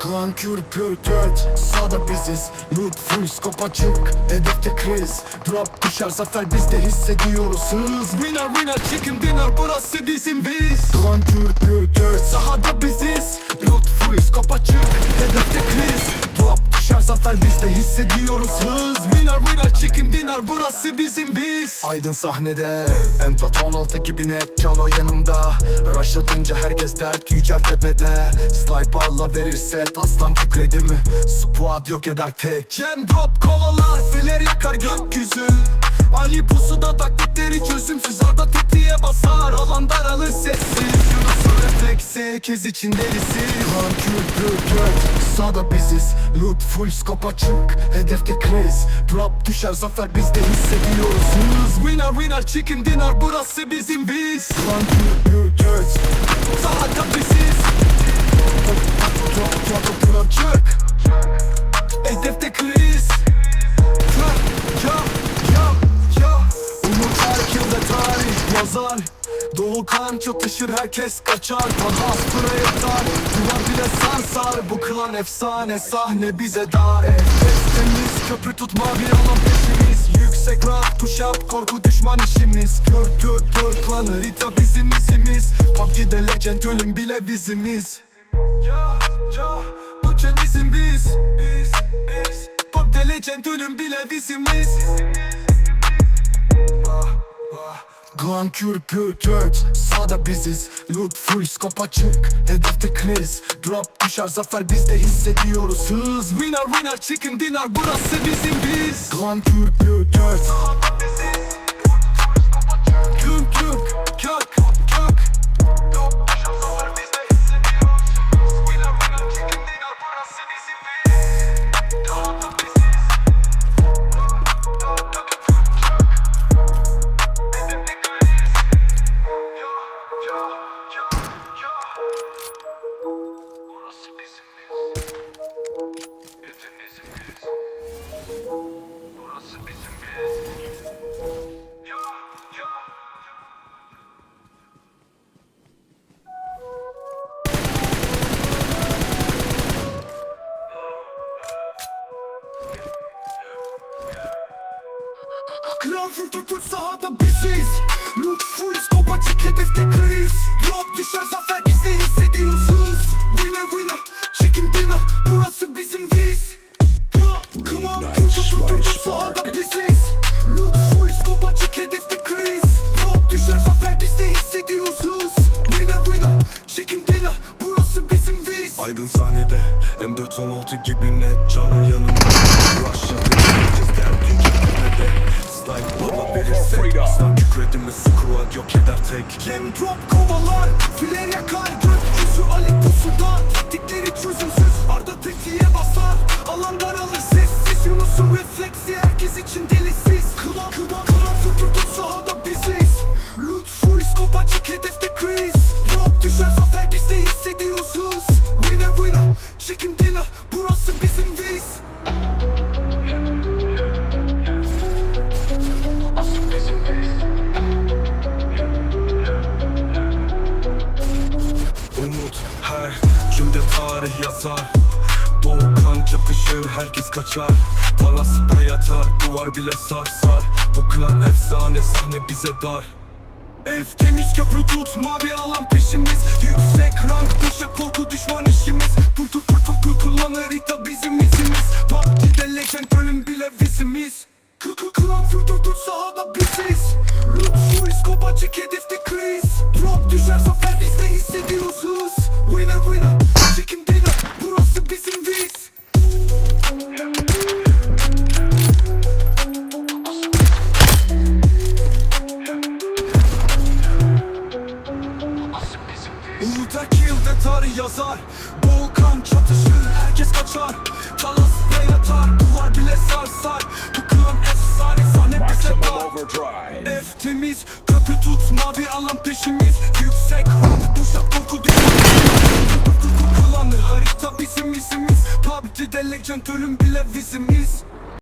Klan kürpür göt Sağda biziz. Loot full skop açık Hedefte kriz. Drop düşer zafer biz de hissediyoruz. Hız Winner winner chicken dinner burası bizim biz. Klan kürpür göt Sahada biziz. Loot full skop açık Hedefte kriz zafer biz de hissediyoruz. Hız Winner winner chicken dinner burası bizim biz. Aydın sahnede Empat 16 gibi net. Cano yanımda. Rushladınca herkes dert yücel tepede. Snipe Allah verirse aslan kükredi mi? Squad yok eder tek. Jam drop kovalar filer yakar gökyüzü. Ali pusuda kez için delisi. Kan kültür göt Sağda biziz. Loot full skop açık. Hedefte kriz Drop düşer zafer biz de hissediyoruz Winner winner chicken dinner. Burası bizim biz. Kan kültür Doğu kan çatışır herkes kaçar. Tadas pıra yatar Duvar bile sarsar. Bu klan efsane sahne bize dar. Efes temiz köprü tutma bir alan peşimiz. Yüksek rap push up korku düşman işimiz. Kör kör klanı Rita bizim izimiz PUBG'de legend ölüm bile bizimiz. Ya ya Bu bizim biz. Biz biz. PUBG'de legend ölüm bile bizimiz. Ah ah Klan kürpü göt Sağda biziz. Loot full skop açık Hedefte kriz. Drop düşer zafer biz de hissediyoruz. Hız Winner winner chicken dinner burası bizim biz. Klan kürpü Klan kürpü sahada biziz De biz Aydın sahnede M416 gibi net canı yanımda Rush'ladı herkes derdince tepede Snipe baba verirse Aslan kükredimi squad yok eder tek Gem drop kovalar Filer yakar gökyüzü Ali pusuda Taktikleri çözümsüz Arda tetiğe Yunus'un refleksi? Herkes için delisiz Kılan kılan kılan süpürdü sahada biziz. Loot full scope açık hedefte kriz. Drop düşer zafer biz de hissediyoruz hız. Winner winner chicken dinner Burası bizim biz. Umut her cümle tarih yazar Doğu kan çapışır herkes kaçar. Palas'ta yatar duvar bile sarsar Bu klan efsane sahne bize dar. Ev temiz köprü tut mavi alan peşimiz. Yüksek rank dışa korku düşman işimiz. Kurtul kurtul kurtulanır ita bizim izimiz. PUBG'de legend ölüm bile bizimiz. Kı kı kılan fırtırtır sahada biziz. Loot full scope açık hedefte kriz. Drop düşer yazar yazar. Bol çatışır herkes kaçar. Talas yatar duvar bile sarsar. Bu klan efsane sahne bize dar Eftimiz köpü tut mavi alan peşimiz. Yüksek rap kuşak korku değil Kullanır harita bizim isimiz. PUBG'de legend ölüm bile vizimiz